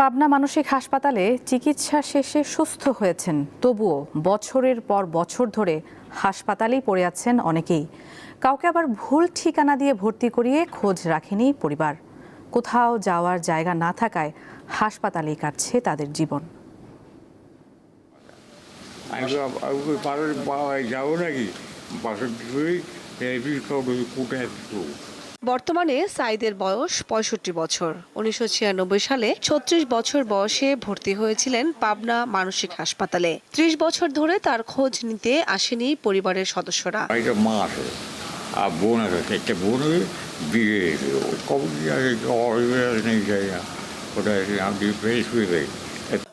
পাবনা মানসিক হাসপাতালে চিকিৎসা শেষে সুস্থ হয়েছেন। তবুও বছরের পর বছর ধরে হাসপাতালেই পড়ে আছেন অনেকেই। কাউকে আবার ভুল ঠিকানা দিয়ে ভর্তি করিয়ে খোঁজ রাখেনি পরিবার। কোথাও যাওয়ার জায়গা না থাকায় হাসপাতালেই কাটছে তাদের জীবন। বাবায় যাব নাকি? বর্তমানে সাইদের বয়স পঁয়ষট্টি বছর। উনিশশো ছিয়ানব্বই সালে ছত্রিশ বছর বয়সে ভর্তি হয়েছিলেন পাবনা মানসিক হাসপাতালে। ত্রিশ বছর ধরে তার খোঁজ নিতে আসেনি পরিবারের সদস্যরা। মা আর বোন বোন বিয়ে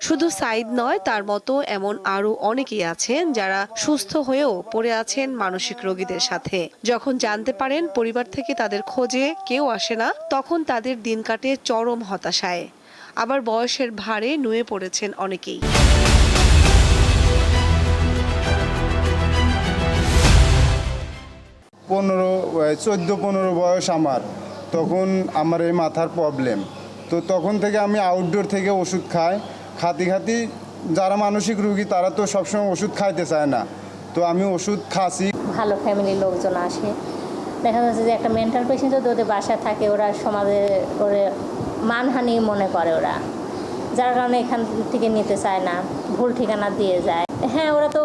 শুধু সাইদ নয়, তার মতো এমন আরও অনেকেই আছেন যারা সুস্থ হয়েও পড়ে আছেন মানসিক রোগীদের সাথে। যখন জানতে পারেন পরিবার থেকে তাদের খোঁজে কেউ আসে না, তখন তাদের দিন কাটে চরম হতাশায়। আবার বয়সের ভারে নুয়ে পড়েছেন অনেকেই। পনেরো চোদ্দ, পনেরো বয়স আমার। তখন আমার এই মাথার প্রবলেম তো তখন থেকে আমি আউটডোর থেকে ওষুধ খাই। খাতি খাতি যারা মানসিক রুগী, তারা তো সবসময় ওষুধ খাইতে চায় না। তো আমি ওষুধ খাসি ভালো ফ্যামিলির লোকজন আসে। দেখা যাচ্ছে যে একটা মেন্টাল পেশেন্ট যদি ওদের বাসায় থাকে, ওরা সমাজে ওরে মানহানি মনে করে ওরা। যার কারণে এখান থেকে নিতে চায় না, ভুল ঠিকানা দিয়ে যায়। হ্যাঁ ওরা তো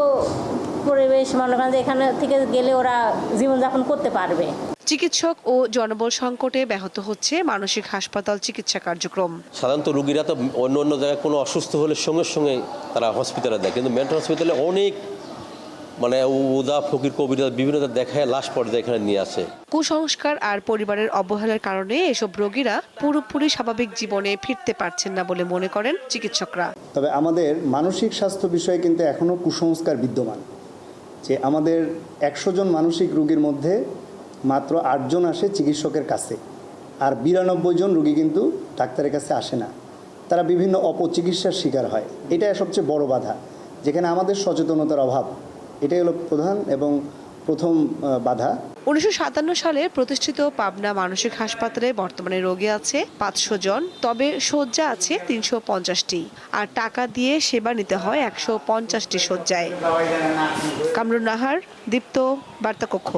পরিবেশ মনে করেন যে এখানে থেকে গেলে ওরা জীবনযাপন করতে পারবে। চিকিৎসক ও জনবল সংকটে ব্যাহত হচ্ছে মানসিক হাসপাতাল চিকিৎসা কার্যক্রম। সাধারণত রুগীরা তো অন্য অন্য জায়গায় কোনো অসুস্থ হলে সঙ্গে সঙ্গে তারা হসপিটালে দেয়। কিন্তু মেন্টাল হসপিটালে অনেক মানে উদা ফকির কবিরা বিভিন্ন দেখায় লাশ পর্যায়ে এখানে নিয়ে আসে। কুসংস্কার আর পরিবারের অবহেলার কারণে এসব রোগীরা পুরোপুরি স্বাভাবিক জীবনে ফিরতে পারছেন না বলে মনে করেন চিকিৎসকরা। তবে আমাদের মানসিক স্বাস্থ্য বিষয়ে কিন্তু এখনও কুসংস্কার বিদ্যমান। যে আমাদের একশো জন মানসিক রোগীর মধ্যে মাত্র আটজন আসে চিকিৎসকের কাছে। আর বিরানব্বই জন রুগী কিন্তু ডাক্তারের কাছে আসে না। তারা বিভিন্ন অপচিকিৎসার শিকার হয়। এটা সবচেয়ে বড় বাধা, যেখানে আমাদের সচেতনতার অভাব। এটাই হলো প্রধান এবং প্রথম বাধা। উনিশশো সাতান্ন সালে প্রতিষ্ঠিত পাবনা মানসিক হাসপাতালে বর্তমানে রোগী আছে পাঁচশো জন, তবে শয্যা আছে তিনশো পঞ্চাশটি। আর টাকা দিয়ে সেবা নিতে হয় একশো পঞ্চাশটি শয্যায়। কামরুন নাহার, দীপ্ত, বার্তাকক্ষ।